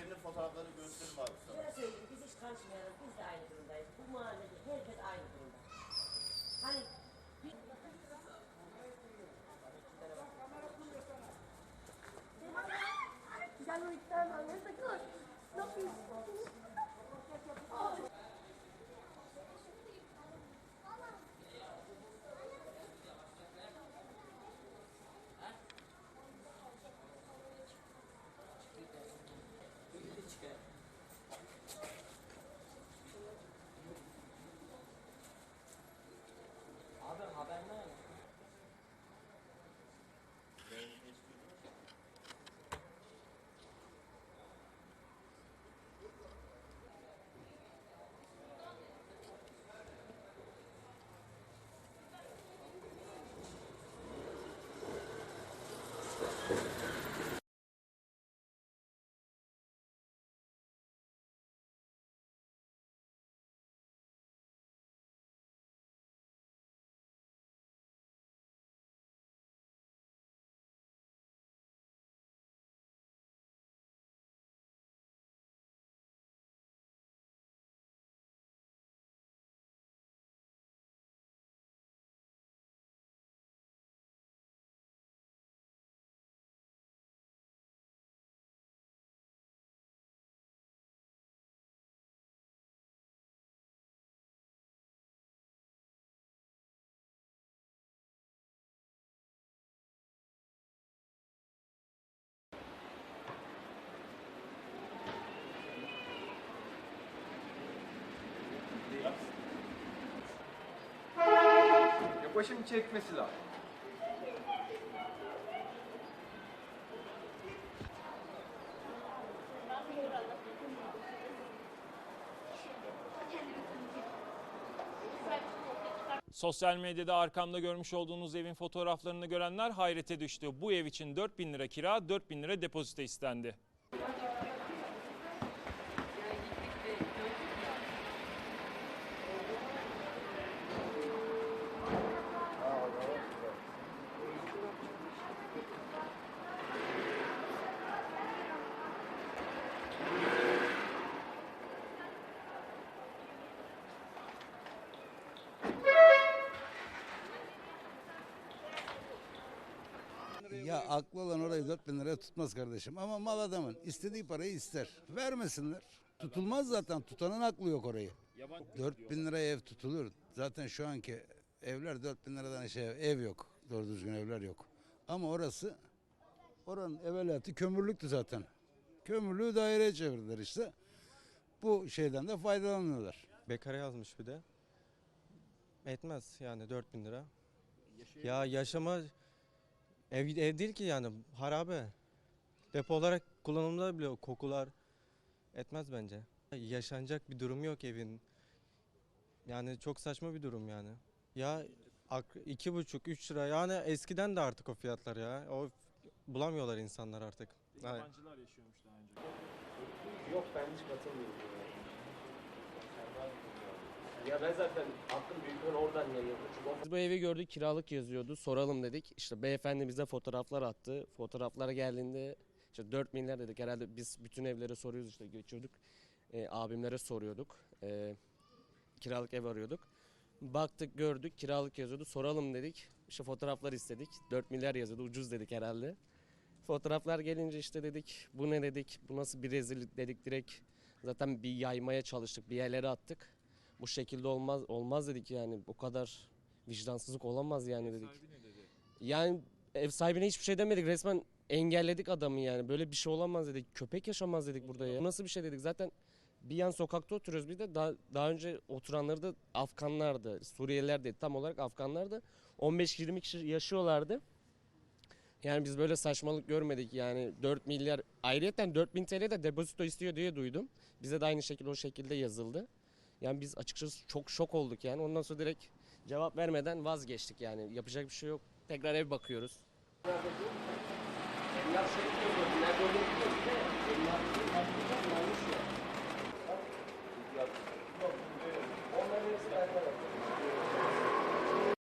Cem'in fotoğraflarını gösterin abi sana. Şöyle söyleyeyim, biz hiç kaçmayalım, biz de aynı durumdayız. Bu mahalle başım çekmesi lazım. Sosyal medyada arkamda görmüş olduğunuz evin fotoğraflarını görenler hayrete düştü. Bu ev için 4000 lira kira, 4000 lira depozito istendi. Ya aklı olan orayı 4 bin liraya tutmaz kardeşim. Ama mal adamın istediği parayı ister. Vermesinler. Tutulmaz zaten. Tutanın aklı yok orayı. 4 bin liraya ev tutulur. Zaten şu anki evler 4 bin liradan şey ev yok. Doğru düzgün evler yok. Ama orası oranın evvelatı kömürlüktü zaten. Kömürlüğü daireye çevirdiler işte. Bu şeyden de faydalanıyorlar. Bekara yazmış bir de. Etmez yani 4000 lira. Ya yaşama ev, ev değil ki yani harabe. Depo olarak kullanımda bile kokular etmez bence. Yaşanacak bir durum yok evin. Yani çok saçma bir durum yani. Ya iki buçuk üç lira yani eskiden de artık o fiyatlar ya. O bulamıyorlar insanlar artık. Yabancılar yaşıyormuş daha önce. Yok ben hiç katılmıyorum. Ya. ben zaten aklım büyük oradan yayıldı. Çünkü Biz bu evi gördük kiralık yazıyordu. Soralım dedik. İşte beyefendi bize fotoğraflar attı. Fotoğraflara geldiğinde işte 4 milyar dedik. Herhalde biz bütün evlere soruyoruz işte geçiyorduk. Ee, abimlere soruyorduk. Ee, kiralık ev arıyorduk. Baktık gördük kiralık yazıyordu. Soralım dedik. İşte fotoğraflar istedik. 4 milyar yazıyordu. Ucuz dedik herhalde. Fotoğraflar gelince işte dedik bu ne dedik. Bu nasıl bir rezillik dedik direkt. Zaten bir yaymaya çalıştık. Bir yerlere attık. Bu şekilde olmaz olmaz dedik yani. Bu kadar vicdansızlık olamaz yani dedik. Yani ev sahibine hiçbir şey demedik. Resmen engelledik adamı yani. Böyle bir şey olamaz dedik. Köpek yaşamaz dedik burada ya. Nasıl bir şey dedik? Zaten bir yan sokakta oturuyoruz. Bir de daha, daha önce oturanları da Afganlardı. Suriyeliler değil. Tam olarak Afganlardı. 15-20 kişi yaşıyorlardı. Yani biz böyle saçmalık görmedik yani 4 milyar ayrıyeten 4000 TL de depozito istiyor diye duydum. Bize de aynı şekilde o şekilde yazıldı. Yani biz açıkçası çok şok olduk yani. Ondan sonra direkt cevap vermeden vazgeçtik yani. Yapacak bir şey yok. Tekrar ev bakıyoruz. emlak şey diyor. Nerede olduğunu de emlak